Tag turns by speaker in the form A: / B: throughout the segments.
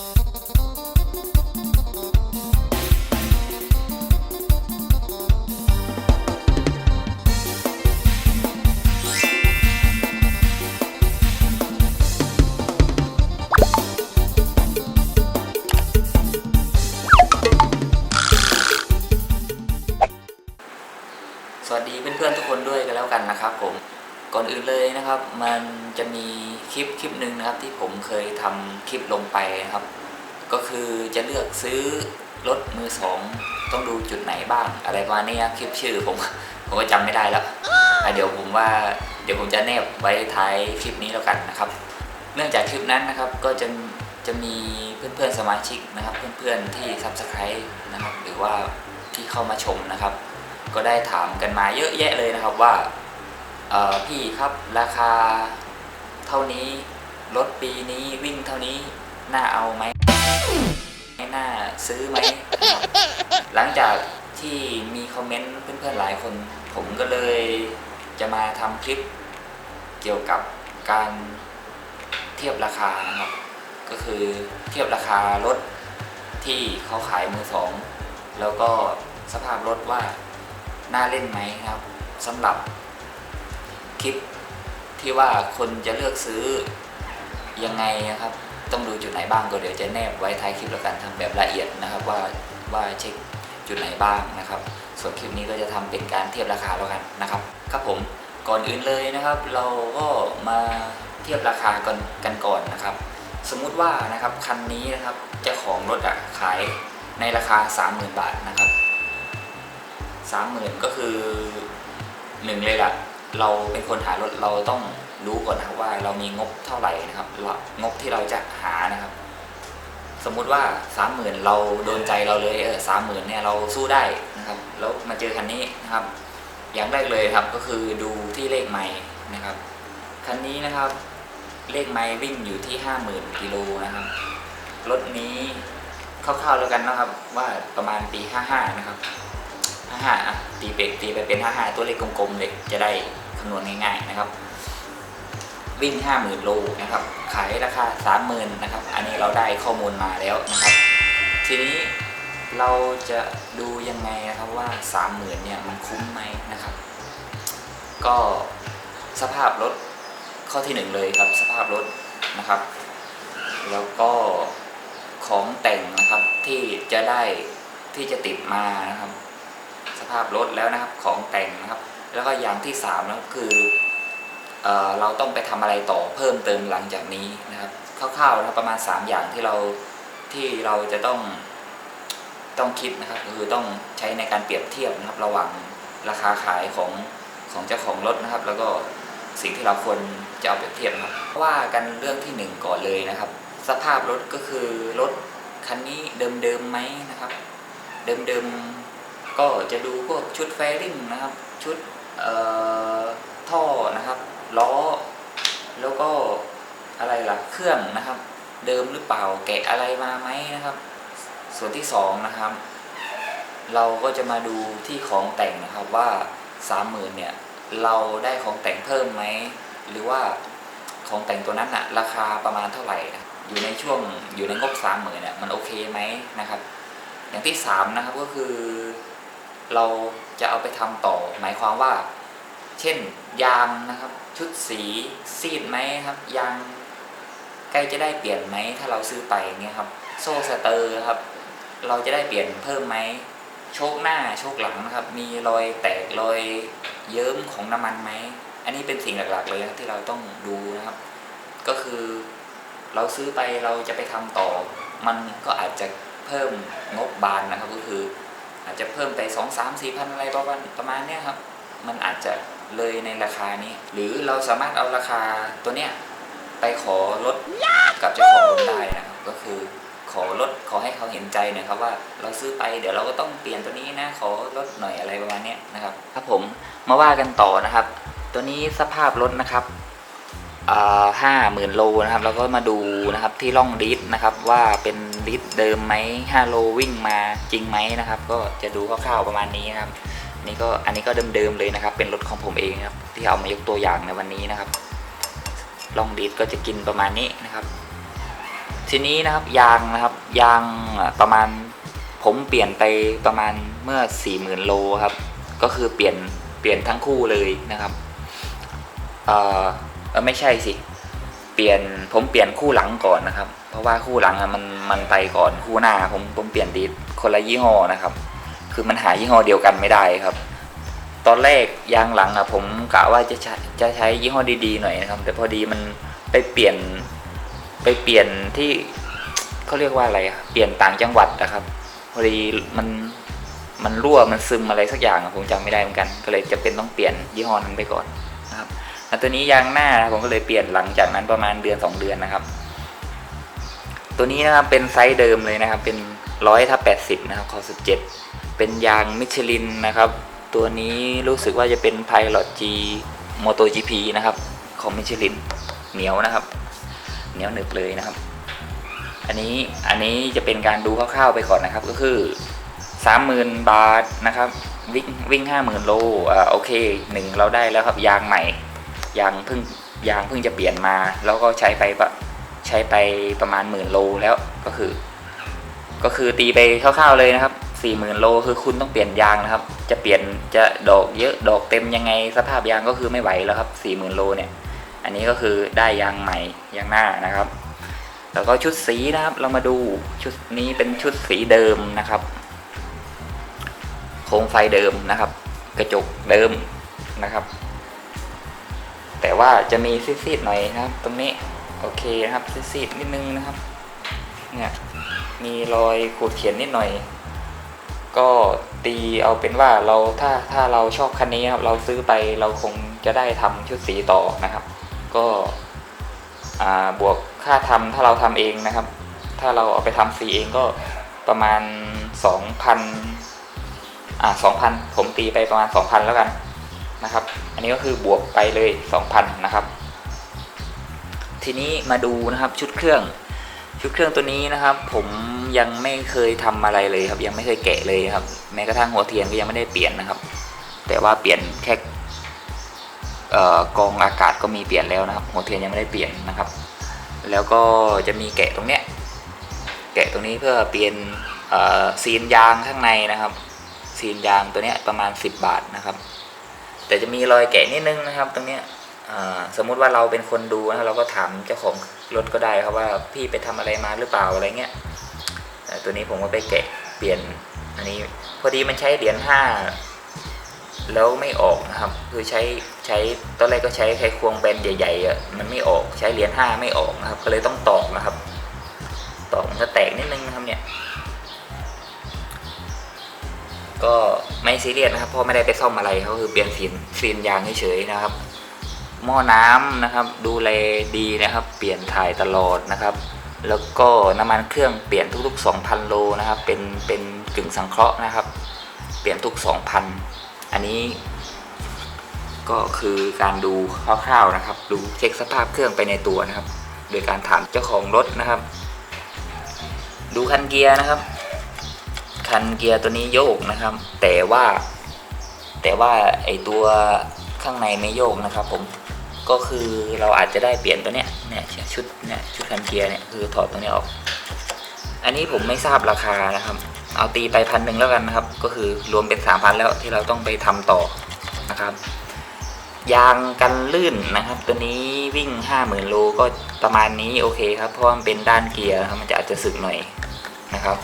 A: สวัสดีเพื่อนๆทุกคนด้วยกันแล้วกันนะครับผมก่อนอื่นเลยนะครับ มัน คลิปคลิปหนึ่งนะครับที่ผมเคยทำคลิปลงไปนะครับ ก็คือจะเลือกซื้อรถมือสองต้องดูจุดไหนบ้างอะไรประมาณนี้คลิปชื่อผมผมก็จำไม่ได้แล้วเดี๋ยวผมว่าเดี๋ยวผมจะแนบไว้ท้ายคลิปนี้แล้วกันนะครับ เนื่องจากคลิปนั้นนะครับก็จะจะมีเพื่อนๆสมาชิกนะครับ เพื่อนๆที่ Subscribe นะครับ หรือว่าที่เข้ามาชมนะครับ ก็ได้ถามกันมาเยอะแยะเลยนะครับว่าพี่ครับราคา เท่านี้ รถปีนี้วิ่งเท่านี้ น่าเอาไหมน่าซื้อไหม หลังจากที่มีคอมเมนต์เพื่อนๆหลายคน ผมก็เลยจะมาทำคลิปเกี่ยวกับการเทียบราคานะครับ ก็คือเทียบราคารถที่เขาขายมือสอง แล้วก็สภาพรถว่าน่าเล่นไหมครับสำหรับคลิป ที่ว่าคนจะเลือกซื้อยังไงนะครับ ต้องดูจุดไหนบ้างก็เดี๋ยวจะแนบไว้ท้ายคลิปแล้วกันทำแบบละเอียดนะครับว่าว่าเช็คจุดไหนบ้างนะครับ ส่วนคลิปนี้ก็จะทำเป็นการเทียบราคาแล้วกันนะครับ ครับผมก่อนอื่นเลยนะครับ เราก็มาเทียบราคากันกันก่อนนะครับ สมมุติว่านะครับคันนี้นะครับเจ้าของรถอะขายในราคา 30,000 บาทนะครับ 30,000 ก็คือหนึ่งเลยล่ะ เราเป็นคนหารถเราต้องรู้ก่อนนะครับว่าเรามีงบเท่าไหร่นะครับงบที่เราจะหานะครับ สมมุติว่า30,000เราโดนใจเราเลยเออ30,000เนี่ยเราสู้ได้นะครับ แล้วมาเจอคันนี้นะครับ อย่างแรกเลยครับก็คือดูที่เลขไม้นะครับคันนี้นะครับเลขไม้วิ่งอยู่ที่50,000กิโลนะครับรถนี้คร่าวๆแล้วกันนะครับ ว่าประมาณปี55นะครับ55อะตีไปตีไปเป็น55ตัวเลขกลมๆเลยจะได้ คำนวณง่ายๆนะครับ วิ่ง 50,000 โลนะครับ ขายราคา 30,000นะครับ อันนี้เราได้ข้อมูลมาแล้วนะครับ ทีนี้เราจะดูยังไงนะครับว่า 30,000เนี่ยมันคุ้มไหมนะครับ ก็สภาพรถข้อที่หนึ่งเลยครับ สภาพรถนะครับ แล้วก็ของแต่งนะครับที่จะได้ที่จะติดมานะครับ สภาพรถแล้วนะครับของแต่งนะครับ แล้วก็อย่างที่สามนะคือเอเราต้องไปทำอะไรต่อเพิ่มเติมหลังจากนี้นะครับคร่าวๆนะครับประมาณ 3 อย่างที่เราที่เราจะต้องต้องคิดนะครับคือต้องใช้ในการเปรียบเทียบนะครับระหว่างราคาขายของของเจ้าของรถนะครับ แล้วก็สิ่งที่เราควรจะเอาเปรียบเทียบครับว่ากันเรื่องที่หนึ่งก่อนเลยนะครับ สภาพรถก็คือรถคันนี้เดิมๆไหมนะครับ เดิมๆก็จะดูพวกชุดแฟริ่งนะครับ ชุด ท่อนะครับล้อ แล้วก็อะไรล่ะเครื่องนะครับ เดิมหรือเปล่าแกะอะไรมาไหมนะครับ ส่วนที่สองนะครับเราก็จะมาดูที่ของแต่งนะครับว่าสามหมื่นเนี่ยเราได้ของแต่งเพิ่มไหมหรือว่าของแต่งตัวนั้นอะราคาประมาณเท่าไหร่นะอยู่ในช่วงอยู่ในงบสามหมื่นเนี่ยมันโอเคไหมนะครับ อย่างที่สามนะครับก็คือเรา จะเอาไปทำต่อ หมายความว่า เช่นยางนะครับ ชุดสีซีดไหมครับ ยางใกล้จะได้เปลี่ยนไหมถ้าเราซื้อไปเงี้ยครับ โซ่สเตอร์ครับ เราจะได้เปลี่ยนเพิ่มไหมโชคหน้าโชคหลังนะครับ มีรอยแตกรอยเยิ้มของน้ำมันไหมอันนี้เป็นสิ่งหลักๆเลยครับที่เราต้องดูนะครับ ก็คือเราซื้อไปเราจะไปทำต่อ มันก็อาจจะเพิ่มงบบานนะครับก็คือ อาจจะเพิ่มไปสองสามสี่พันอะไรประมาณประมาณเนี้ยครับ มันอาจจะเลยในราคานี้ หรือเราสามารถเอาราคาตัวเนี้ยไปขอลดกับเจ้าของรถได้นะครับ ก็คือขอลดขอให้เขาเห็นใจหน่อยครับว่าเราซื้อไปเดี๋ยวเราก็ต้องเปลี่ยนตัวนี้นะขอลดหน่อยอะไรประมาณเนี้ยนะครับครับผมมาว่ากันต่อนะครับ ตัวนี้สภาพรถนะครับ ห้าหมื่นโลนะครับแล้วก็มาดูนะครับที่ร่องดิสนะครับว่าเป็นดิสเดิมไหมห้าโลวิ่งมาจริงไหมนะครับ ก็จะดูคร่าวๆประมาณนี้นะครับนี่ก็อันนี้ก็เดิมๆเลยนะครับ เป็นรถของผมเองครับที่เอามายกตัวอย่างในวันนี้นะครับลองดีดก็จะกินประมาณนี้นะครับ ทีนี้นะครับยางนะครับยางประมาณผมเปลี่ยนไปประมาณเมื่อ40,000โลครับ ก็คือเปลี่ยนเปลี่ยนทั้งคู่เลยนะครับเอ่อ เออไม่ใช่สิ เปลี่ยนผมเปลี่ยนคู่หลังก่อนนะครับ เพราะว่าคู่หลังอะมันมันไปก่อนคู่หน้า ผมผมเปลี่ยนดีคนละยี่ห้อนะครับ คือมันหายี่ห้อเดียวกันไม่ได้ครับ ตอนแรกยางหลังอะผมกะว่าจะใช้จะใช้ยี่ห้อดีๆหน่อยนะครับ แต่พอดีมันไปเปลี่ยนไปเปลี่ยนที่เขาเรียกว่าอะไรอะเปลี่ยนต่างจังหวัดนะครับ พอดีมันมันรั่วมันซึมอะไรสักอย่างผมจำไม่ได้เหมือนกัน ก็เลยจะเป็นต้องเปลี่ยนยี่ห้อนั้นไปก่อน นะครับแล้วตัวนี้ยางหน้าผมก็เลยเปลี่ยนหลังจากนั้นประมาณเดือนสองเดือนนะครับ ตัวนี้นะครับเป็นไซส์เดิมเลยนะครับ เป็นร้อยทับแปดสิบนะครับคอสิบเจ็ดเป็นยางมิชลินนะครับ ตัวนี้รู้สึกว่าจะเป็น Pilot G MotoGP นะครับ ของมิชลินเหนียวนะครับ เหนียวหนึบเลยนะครับ อันนี้อันนี้จะเป็นการดูคร่าวๆไปก่อนนะครับ ก็คือ30,000บาทนะครับ วิ่งวิ่ง50,000โลอ่าโอเคหนึ่งเราได้แล้วครับยางใหม่ ยางเพิ่งยางเพิ่งจะเปลี่ยนมา แล้วก็ใช้ไปใช้ไปประมาณหมื่นโลแล้วก็คือ ก็คือตีไปคร่าวๆเลยนะครับ40,000โลคือคุณต้องเปลี่ยนยางนะครับ จะเปลี่ยนจะดอกเยอะดอกเต็มยังไงสภาพยางก็คือไม่ไหวแล้วครับ40,000โลเนี่ย อันนี้ก็คือได้ยางใหม่ยางหน้านะครับ แล้วก็ชุดสีนะครับเรามาดูชุดนี้เป็นชุดสีเดิมนะครับโคมไฟเดิมนะครับ กระจกเดิมนะครับ แต่ว่าจะมีซีดๆหน่อยนะครับ ตรงนี้โอเคนะครับซีดๆนิดนึงนะครับเนี่ยมีรอยขูดเขียนนิดหน่อย ก็ตีเอาเป็นว่าเราถ้าถ้าเราชอบคันนี้ครับเราซื้อไปเราคงจะได้ทำชุดสีต่อนะครับ ก็บวกค่าทำถ้าเราทำเองนะครับ ถ้าเราเอาไปทำสีเองก็ประมาณ 2,000อ่า2,000 ผมตีไปประมาณ 2,000 แล้วกัน นะครับ อันนี้ก็คือบวกไปเลย 2,000 นะครับ ทีนี้มาดูนะครับชุดเครื่อง ชุดเครื่องตัวนี้นะครับ ผมยังไม่เคยทำอะไรเลยครับ ยังไม่เคยแกะเลยครับ แม้กระทั่งหัวเทียนก็ยังไม่ได้เปลี่ยนนะครับ แต่ว่าเปลี่ยนแค่เอ่อกองอากาศก็มีเปลี่ยนแล้วนะครับ หัวเทียนยังไม่ได้เปลี่ยนนะครับ แล้วก็จะมีแกะตรงเนี้ยแกะตรงนี้เพื่อเปลี่ยนซีนยางข้างในนะครับ ซีนยางตัวเนี้ยประมาณ 10 บาทนะครับ แต่จะมีรอยแกะนิดนึงนะครับ ตรงเนี้ยอ่าสมมุติว่าเราเป็นคนดูนะเราก็ถามเจ้าของรถก็ได้ครับว่าพี่ไปทำอะไรมาหรือเปล่าอะไรเงี้ยตัวนี้ผมก็ไปแกะเปลี่ยนอันนี้พอดีมันใช้เหรียญห้าแล้วไม่ออกนะครับ คือใช้ใช้ตอนแรกก็ใช้ไขควงแบนใหญ่ๆอะมันไม่ออกใช้เหรียญห้าไม่ออกนะครับ ก็เลยต้องตอกนะครับ ตอกมันจะแตกนิดนึงนะครับเนี่ย ก็ไม่ซีเรียสนะครับเพราะไม่ได้ไปซ่อมอะไรเขาคือเปลี่ยนซีนซีนยางเฉยๆนะครับ หม้อน้ำนะครับ ดูแลดีนะครับ เปลี่ยนถ่ายตลอดนะครับ แล้วก็น้ำมันเครื่องเปลี่ยนทุกๆ 2,000 โลนะครับ เป็นเป็นกึ่งสังเคราะห์นะครับ เปลี่ยนทุก 2,000 อันนี้ก็คือการดูคร่าวๆนะครับ ดูเช็คสภาพเครื่องไปในตัวนะครับ โดยการถามเจ้าของรถนะครับ ดูคันเกียร์นะครับ คันเกียร์ตัวนี้โยกนะครับ แต่ว่า แต่ว่าไอตัวข้างในไม่โยกนะครับ ผมก็คือเราอาจจะได้เปลี่ยนตัวเนี้ยเนี่ยชุดเนี่ยชุดคันเกียร์เนี่ยคือถอดตัวนี้ออก อันนี้ผมไม่ทราบราคานะครับ เอาตีไปพันหนึ่งแล้วกันนะครับ ก็คือรวมเป็นสามพันแล้วที่เราต้องไปทำต่อนะครับ ยางกันลื่นนะครับ ตัวนี้วิ่งห้าหมื่นโลก็ประมาณนี้โอเคครับเพราะว่ามันเป็นด้านเกียร์ครับมันจะอาจจะสึกหน่อยนะครับ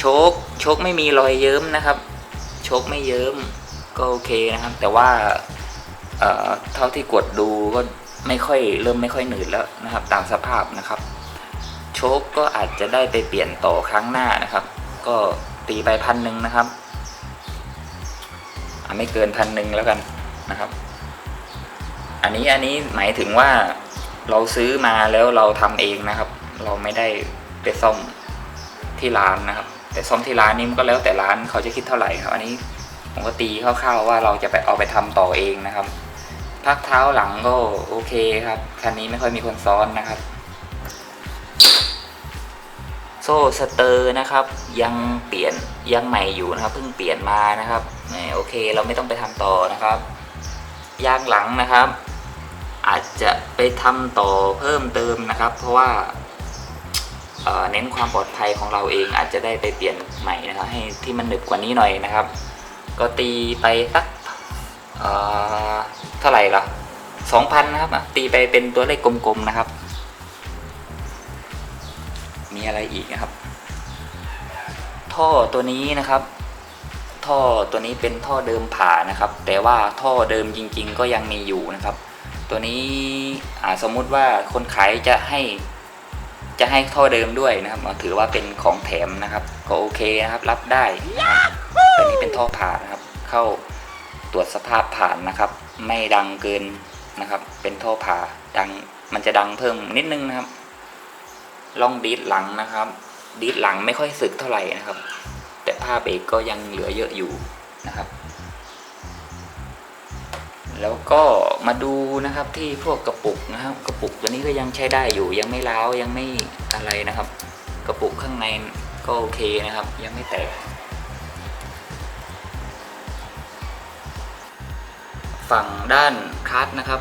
A: โชคโชคไม่มีรอยเยิ้มนะครับ โชคไม่เยิ้มก็โอเคนะครับ แต่ว่าเท่าที่กดดูก็ไม่ค่อยเริ่มไม่ค่อยหนืดแล้วนะครับ ตามสภาพนะครับ โชคก็อาจจะได้ไปเปลี่ยนต่อครั้งหน้านะครับ ก็ตีไปพันหนึ่งนะครับไม่เกินพันหนึ่งแล้วกันนะครับ อันนี้อันนี้หมายถึงว่าเราซื้อมาแล้วเราทำเองนะครับ เราไม่ได้ไปซ่อมที่ร้านนะครับ แต่ซ่อมที่ร้านนี่มันก็แล้วแต่ร้านเขาจะคิดเท่าไหร่ครับ อันนี้ผมก็ตีคร่าวๆว่าเราจะไปเอาไปทำต่อเองนะครับ พักเท้าหลังก็โอเคครับคันนี้ไม่ค่อยมีคนซ้อนนะครับ โซ่สเตอร์นะครับ ยังเปลี่ยนยังใหม่อยู่นะครับเพิ่งเปลี่ยนมานะครับโอเคเราไม่ต้องไปทำต่อนะครับยางหลังนะครับ อาจจะไปทำต่อเพิ่มเติมนะครับ เพราะว่า เน้นความปลอดภัยของเราเองอาจจะได้ไปเปลี่ยนใหม่นะครับให้ที่มันหนึบกว่านี้หน่อยนะครับ ก็ตีไปสักเท่าไหร่ละสองพันนะครับตีไปเป็นตัวเลขกลมๆนะครับ มีอะไรอีกนะครับ ท่อตัวนี้นะครับ ท่อตัวนี้เป็นท่อเดิมผ่านะครับ แต่ว่าท่อเดิมจริง ๆ ก็ยังมีอยู่นะครับ ตัวนี้สมมุติว่าคนขายจะให้ จะให้ท่อเดิมด้วยนะครับถือว่าเป็นของแถมนะครับ ก็โอเคนะครับ รับได้นะครับตัวนี้เป็นท่อผ่านะครับ เข้าตรวจสภาพผ่านนะครับ ไม่ดังเกินนะครับ เป็นท่อผ่าดังมันจะดังเพิ่มนิดนึงนะครับลองดีดหลังนะครับ ดีดหลังไม่ค่อยสึกเท่าไหร่นะครับ แต่ผ้าเบรกก็ยังเหลือเยอะอยู่นะครับ แล้วก็มาดูนะครับที่พวกกระปุกนะครับ กระปุกตัวนี้ก็ยังใช้ได้อยู่ ยังไม่ร้าวยังไม่อะไรนะครับ กระปุกข้างในก็โอเคนะครับ ยังไม่แตก ฝั่งด้านคัสนะครับ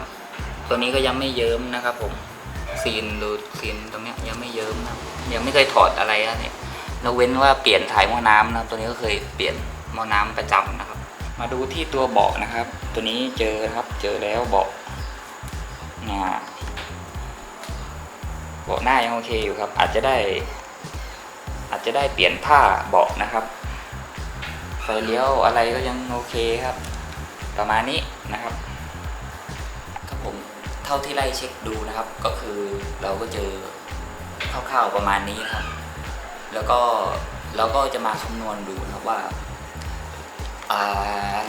A: ตัวนี้ก็ยังไม่เยิ้มนะครับ ผมซีนดูซีนตรงเนี้ยยังไม่เยิ้มนะยังไม่เคยถอดอะไรนะเนี่ยนกเว้นว่าเปลี่ยนถ่ายหม้อน้ำนะตัวนี้ก็เคยเปลี่ยนหม้อน้ำประจำนะ มาดูที่ตัวเบาะนะครับ ตัวนี้เจอครับเจอแล้วเบาะน้าเบาะหน้ายังโอเคอยู่ครับ อาจจะได้ อาจจะได้เปลี่ยนผ้าเบาะนะครับไฟเลี้ยวอะไรก็ยังโอเคครับ ประมาณนี้นะครับครับผมเท่าที่ไล่เช็คดูนะครับ ก็คือเราก็เจอคร่าวๆประมาณนี้นะครับ แล้วก็เราก็จะมาคำนวณดูนะครับว่า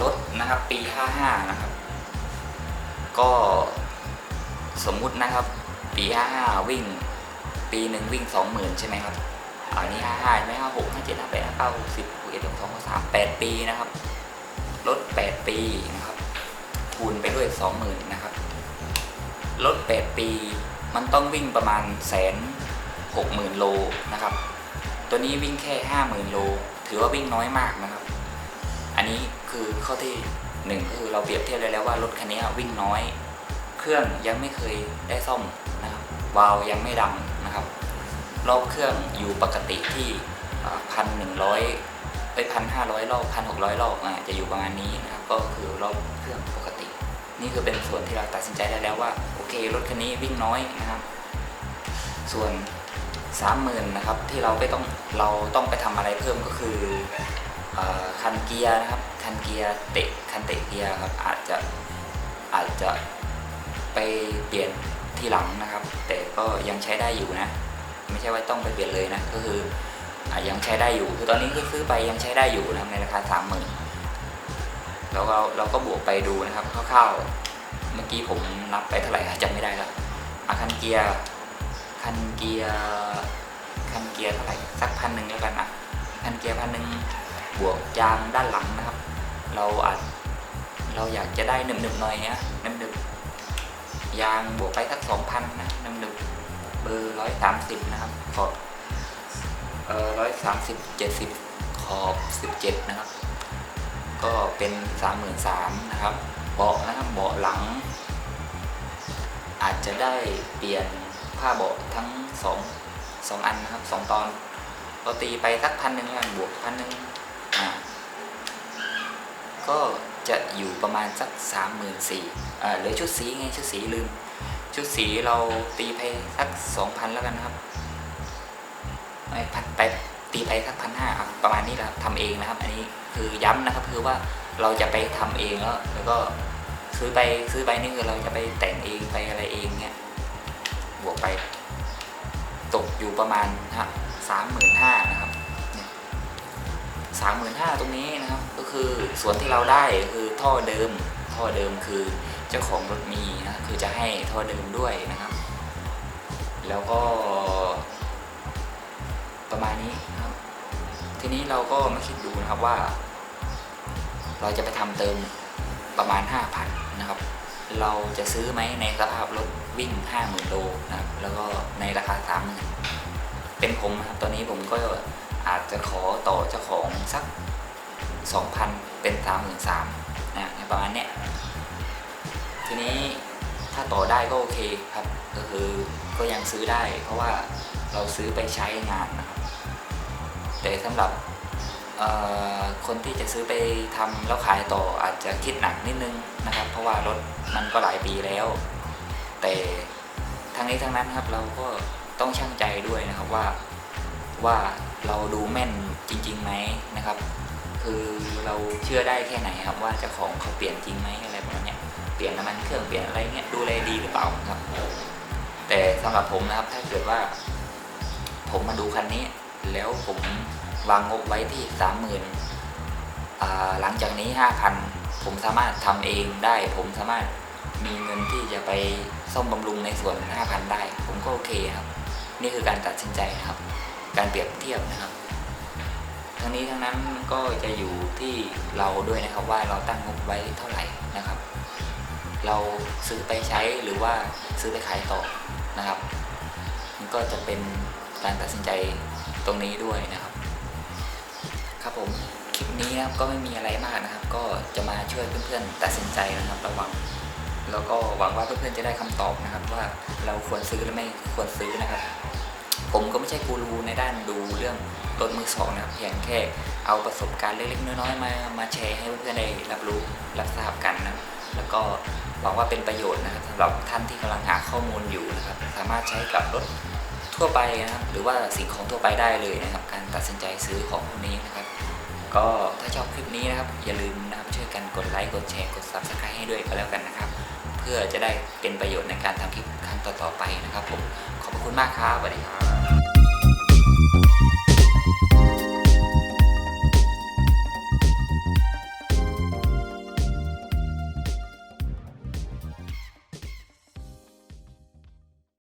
A: รถนะครับปี 55 นะครับ ก็สมมุตินะครับ ปี 55 วิ่ง ปีหนึ่งวิ่ง 20,000 ใช่ไหมครับอันนี้ 55ใช่ไหม56 57 58 59 60 61 62 63 8 ปีนะครับรถ8ปีนะครับ คูณไปด้วย 20,000 นะครับรถ8ปี มันต้องวิ่งประมาณแสนหกหมื่นโลนะครับ ตัวนี้วิ่งแค่ 50,000 โล ถือว่าวิ่งน้อยมากนะครับ อันนี้คือข้อที่หนึ่งก็คือเราเปรียบเทียบเลยแล้วว่ารถคันนี้วิ่งน้อย เครื่องยังไม่เคยได้ซ่อมนะครับวาล์วยังไม่ดังนะครับ รอบเครื่องอยู่ปกติที่พันหนึ่งร้อยไปพันห้าร้อยรอบพันหกร้อยรอบอะจะอยู่ประมาณนี้นะครับก็คือรอบเครื่องปกติ นี่คือเป็นส่วนที่เราตัดสินใจได้แล้วว่าโอเครถคันนี้วิ่งน้อยนะครับ ส่วนสามหมื่นนะครับที่เราไปต้องเราต้องไปทำอะไรเพิ่มก็คือ คันเกียร์นะครับคันเกียร์เตะคันเตะเกียร์ครับอาจจะอาจจะไปเปลี่ยนที่หลังนะครับ แต่ก็ยังใช้ได้อยู่นะ ไม่ใช่ว่าต้องไปเปลี่ยนเลยนะก็คืออยังใช้ได้อยู่คือตอนนี้คือซื้อไปยังใช้ได้อยู่นะในราคาสามหมื่นแล้วก็เราก็บวกไปดูนะครับคร่าวๆเมื่อกี้ผมนับไปเท่าไหร่จำไม่ได้แล้วอาคันเกียร์คันเกียร์คันเกียร์เท่าไหร่สักพันหนึ่งแล้วกันนะคันเกียร์พันหนึ่ง บวกยางด้านหลังนะครับ เราอาจเราอยากจะได้หนึบๆหน่อยนะหนึบๆยางบวกไปสักสองพันนะหนึบๆเบอร์ร้อยสามสิบนะครับขอบเอ่อร้อยสามสิบเจ็ดสิบขอบสิบเจ็ดนะครับ ก็เป็นสามหมื่นสามนะครับเบาะนะครับเบาะหลัง อาจจะได้เปลี่ยนผ้าเบาะทั้งสองสองอันนะครับสองตอนเราตีไปสักพันหนึ่งแล้วกันบวกพันหนึ่ง ก็จะอยู่ประมาณสักสามหมื่นสี่อ่าเหลือชุดสีไงชุดสีลืม ชุดสีเราตีไปสักสองพันแล้วกันนะครับไม่พันไปตีไปสักพันห้าประมาณนี้แหละครับทำเองนะครับ อันนี้คือย้ำนะครับคือว่าเราจะไปทำเองแล้วแล้วก็ซื้อไปซื้อไปนี่คือเราจะไปแต่งเองไปอะไรเองเนี่ยบวกไป ตกอยู่ประมาณสามหมื่นห้านะครับ สามหมื่นห้าตรงนี้นะครับก็คือส่วนที่เราได้คือท่อเดิม ท่อเดิมคือเจ้าของรถมีนะคือจะให้ท่อเดิมด้วยนะครับ แล้วก็ ประมาณนี้นะครับ ทีนี้เราก็มาคิดดูนะครับว่า เราจะไปทำเติมประมาณ 5,000นะครับ เราจะซื้อไหมในสภาพรถวิ่ง 50,000โลนะครับ แล้วก็ในราคา 30,000เป็นผมนะครับตอนนี้ผมก็ อาจจะขอต่อเจ้าของสัก 2,000 เป็น 33,000นะประมาณเนี้ยทีนี้ถ้าต่อได้ก็โอเคครับ ก็คือก็ยังซื้อได้ เพราะว่าเราซื้อไปใช้งานนะครับแต่สำหรับคนที่จะซื้อไปทำแล้วขายต่ออาจจะคิดหนักนิดนึงนะครับ เพราะว่ารถมันก็หลายปีแล้ว แต่ทั้งนี้ทั้งนั้นครับเราก็ต้องช่างใจด้วยนะครับว่าว่า เราดูแม่นจริงๆไหมนะครับ คือเราเชื่อได้แค่ไหนครับว่าเจ้าของเขาเปลี่ยนจริงไหมอะไรประมาณนี้เปลี่ยนน้ำมันเครื่องเปลี่ยนอะไรเงี้ยดูแลดีหรือเปล่าครับ แต่สำหรับผมนะครับถ้าเกิดว่า ผมมาดูคันนี้ แล้วผมวางงบไว้ที่สามหมื่นหลังจากนี้ห้าพันผมสามารถทำเองได้ ผมสามารถมีเงินที่จะไปซ่อมบำรุงในส่วน5,000ได้ ผมก็โอเคครับ นี่คือการตัดสินใจครับ การเปรียบเทียบนะครับทั้งนี้ทั้งนั้นก็จะอยู่ที่เราด้วยนะครับว่าเราตั้งงบไว้เท่าไหร่นะครับ เราซื้อไปใช้หรือว่าซื้อไปขายต่อนะครับ มันก็จะเป็นการตัดสินใจตรงนี้ด้วยนะครับ ครับผมคลิปนี้นะครับก็ไม่มีอะไรมากนะครับ ก็จะมาช่วยเพื่อนๆตัดสินใจนะครับระวังแล้วก็หวังว่าเพื่อนๆจะได้คำตอบนะครับ ว่าเราควรซื้อหรือไม่ควรซื้อนะครับ ผมก็ไม่ใช่กูรูในด้านดูเรื่องรถมือสองนะเพียงแค่เอาประสบการณ์เล็กๆน้อยๆมามาแชร์ให้เพื่อนๆได้รับรู้รับทราบกันนะแล้วก็หวังว่าเป็นประโยชน์นะครับสำหรับท่านที่กำลังหาข้อมูลอยู่นะครับ สามารถใช้กับรถทั่วไปนะครับ หรือว่าสิ่งของทั่วไปได้เลยนะครับ การตัดสินใจซื้อของพวกนี้นะครับ ก็ถ้าชอบคลิปนี้นะครับ อย่าลืมนะครับช่วยกันกดไลค์กดแชร์กด subscribe ให้ด้วยก็แล้วกันนะครับ พื่อจะได้เป็นประโยชน์ในการทำคลิปครั้งต่อๆไปนะครับผมขอบพระคุณมากครับสวัสดีครับ